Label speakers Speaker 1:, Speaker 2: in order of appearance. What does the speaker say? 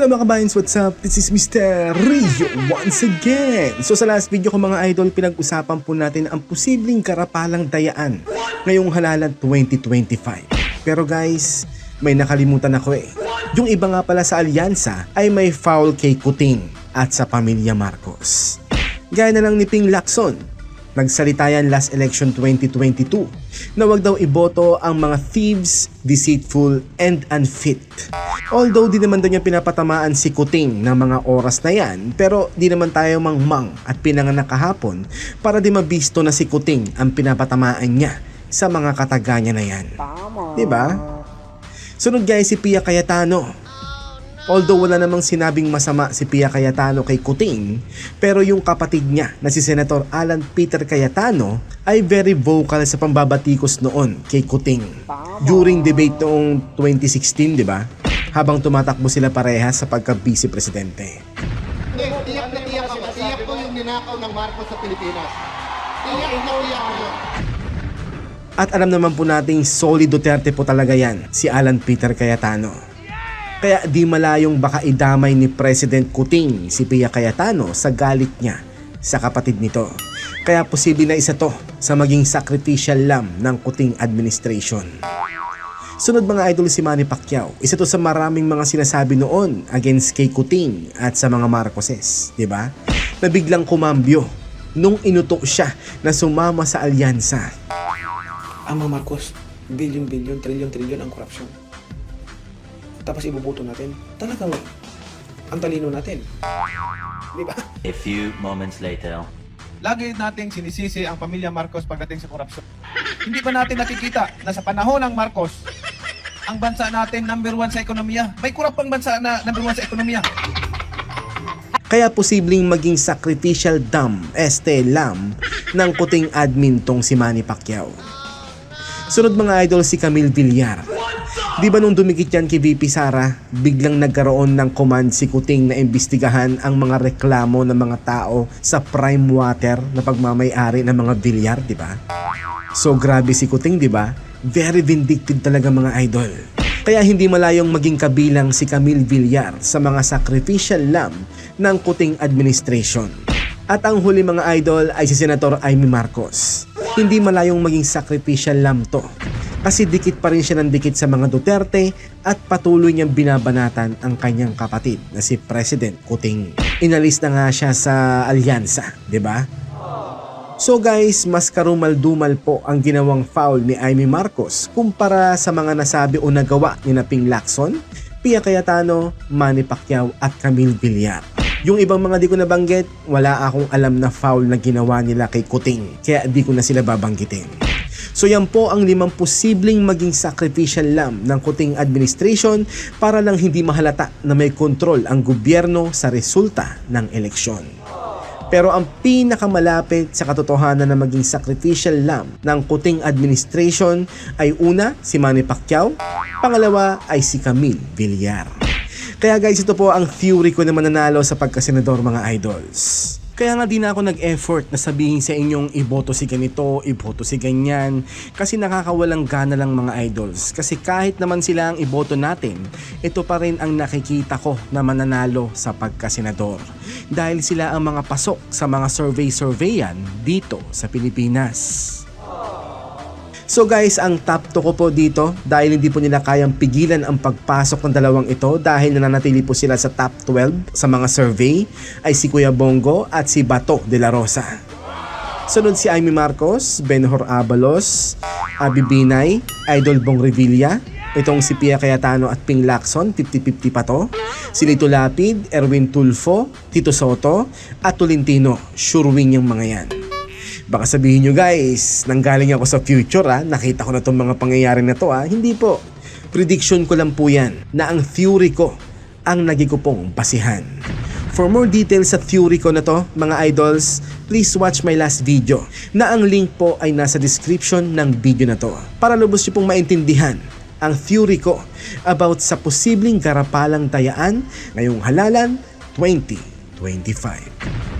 Speaker 1: Hello mga kabayans, what's up? This is Mr. Rio once again. So sa last video ko mga idol, pinag-usapan po natin ang posibleng karapalang dayaan ngayong halalan 2025. Pero guys, may nakalimutan ako eh. Yung iba nga pala sa alyansa ay may foul kay Kuting at sa pamilya Marcos. Gaya na lang ni Ping Lacson, Nagsalita yan last election 2022 na wag daw iboto ang mga thieves, deceitful, and unfit. Although di naman daw niya pinapatamaan si Kuting ng mga oras na yan, pero di naman tayo mangmang at pinanganak kahapon para di mabisto na si Kuting ang pinapatamaan niya sa mga kataga niya na yan.
Speaker 2: Tama.
Speaker 1: Diba? Sunod guys si Pia Cayetano. Although wala namang sinabing masama si Pia Cayetano kay Kuting, pero yung kapatid niya na si Senator Alan Peter Cayetano ay very vocal sa pambabatikos noon kay Kuting. During debate noong 2016, di ba? Habang tumatakbo sila parehas sa pagka-vice presidente.
Speaker 3: Tiyak na tiyak ako. Tiyak ko yung ninakaw ng Marcos sa Pilipinas. Tiyak na tiyak ko yun.
Speaker 1: At alam naman po nating solid Duterte po talaga yan, si Alan Peter Cayetano. Kaya di malayong baka idamay ni President Kuting si Pia Cayetano sa galit niya sa kapatid nito. Kaya posible na isa to sa maging sacrificial lamb ng Kuting administration. Sunod mga idol si Manny Pacquiao. Isa to sa maraming mga sinasabi noon against kay Kuting at sa mga Marcoses, di ba? Na biglang kumambyo nung inuto siya na sumama sa alyansa.
Speaker 4: ang mga Marcos, billion-billion, trillion-trillion ang korupsyon. Tapos ibubuto natin. Talagang ang talino natin. Di ba?
Speaker 5: A few moments later.
Speaker 6: Lagi nating sinisisi ang pamilya Marcos pagdating sa korupsyon. Hindi ba natin nakikita na sa panahon ng Marcos, ang bansa natin number one sa ekonomiya? May kurap pang bansa na number one sa ekonomiya.
Speaker 1: Kaya posibleng maging sacrificial dam, este lam, ng kuting admin tong si Manny Pacquiao. Sunod mga idol si Camille Villar. Di ba nung dumikit yan kay VP Sara, biglang nagkaroon ng command si Kuting na imbestigahan ang mga reklamo ng mga tao sa prime water na pagmamayari ng mga Villar, di ba? So grabe si Kuting, di ba? Very vindictive talaga mga idol. Kaya hindi malayong maging kabilang si Camille Villar sa mga sacrificial lamb ng Kuting administration. At ang huli mga idol ay si Senator Amy Marcos. Hindi malayong maging sacrificial lamb to. Kasi dikit pa rin siya ng dikit sa mga Duterte at patuloy niyang binabanatan ang kanyang kapatid na si President Kuting. Inalis na nga siya sa alyansa, di ba? So guys, mas karumal-dumal po ang ginawang foul ni Amy Marcos kumpara sa mga nasabi o nagawa ni Naping Lacson, Pia Cayetano, Manny Pacquiao at Camille Villar. Yung ibang mga di ko nabanggit, wala akong alam na foul na ginawa nila kay Kuting, kaya di ko na sila babanggitin. So yan po ang limang posibleng maging sacrificial lamb ng Kuting administration para lang hindi mahalata na may kontrol ang gobyerno sa resulta ng eleksyon. Pero ang pinakamalapit sa katotohanan na maging sacrificial lamb ng kuting administration ay una si Manny Pacquiao, pangalawa ay si Camille Villar. Kaya guys, ito po ang theory ko na mananalo sa pagkasenador mga idols. Kaya nga di na ako nag-effort na sabihin sa inyong iboto si ganito, iboto si ganyan. Kasi nakakawalang gana lang mga idols. Kasi kahit naman sila ang iboto natin, ito pa rin ang nakikita ko na mananalo sa pagkasenador. Dahil sila ang mga pasok sa mga survey-surveyan dito sa Pilipinas. So guys, ang top 2 ko po dito dahil hindi po nila kayang pigilan ang pagpasok ng dalawang ito dahil nananatili po sila sa top 12 sa mga survey ay si Kuya Bongo at si Bato de la Rosa. Sunod si Amy Marcos, Benhor Abalos, Abi Binay, Idol Bong Revilla, itong si Pia Cayetano at Ping Lacson, 50-50 pa to. Si Lito Lapid, Erwin Tulfo, Tito Soto, at Tolentino, sure win yung mga yan. Baka sabihin nyo guys, nanggaling ako sa future ha, nakita ko na itong mga pangyayari na to ha. Hindi po. Prediction ko lang po yan na ang theory ko ang naging ko pong basihan. For more details sa theory ko na to, mga idols, please watch my last video na ang link po ay nasa description ng video na to para lubos nyo pong maintindihan ang theory ko about sa posibleng garapalang tayaan ngayong halalan 2025.